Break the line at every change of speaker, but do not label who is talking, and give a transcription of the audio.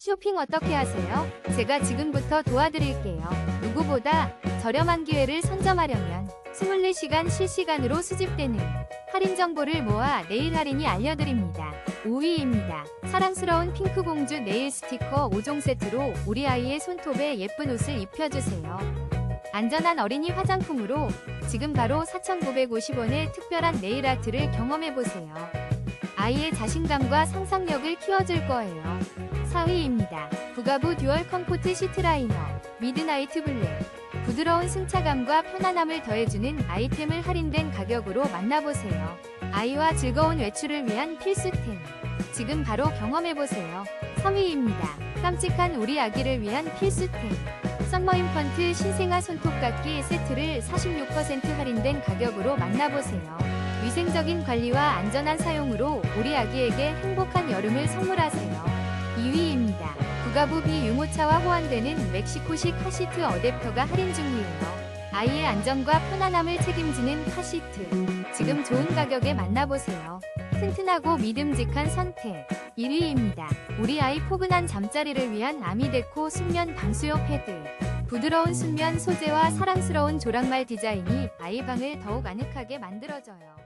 쇼핑 어떻게 하세요? 제가 지금부터 도와드릴게요. 누구보다 저렴한 기회를 선점하려면 24시간 실시간으로 수집되는 할인 정보를 모아 네일 할인이 알려드립니다. 5위입니다. 사랑스러운 핑크 공주 네일 스티커 5종 세트로 우리 아이의 손톱에 예쁜 옷을 입혀주세요. 안전한 어린이 화장품으로 지금 바로 4,950원의 특별한 네일 아트를 경험해보세요. 아이의 자신감과 상상력을 키워줄 거예요. 4위입니다. 부가부 듀얼 컴포트 시트 라이너 미드나이트 블랙 부드러운 승차감과 편안함을 더해주는 아이템을 할인된 가격으로 만나보세요. 아이와 즐거운 외출을 위한 필수템 지금 바로 경험해보세요. 3위입니다. 깜찍한 우리 아기를 위한 필수템 썸머 인펀트 신생아 손톱깎이 세트를 46% 할인된 가격으로 만나보세요. 위생적인 관리와 안전한 사용으로 우리 아기에게 행복한 여름을 선물하세요. 2위입니다. 부가부 비유모차와 호환되는 멕시코식 카시트 어댑터가 할인 중이에요. 아이의 안전과 편안함을 책임지는 카시트. 지금 좋은 가격에 만나보세요. 튼튼하고 믿음직한 선택. 1위입니다. 우리 아이 포근한 잠자리를 위한 아미데코 순면 방수용 패드. 부드러운 순면 소재와 사랑스러운 조랑말 디자인이 아이 방을 더욱 아늑하게 만들어줘요.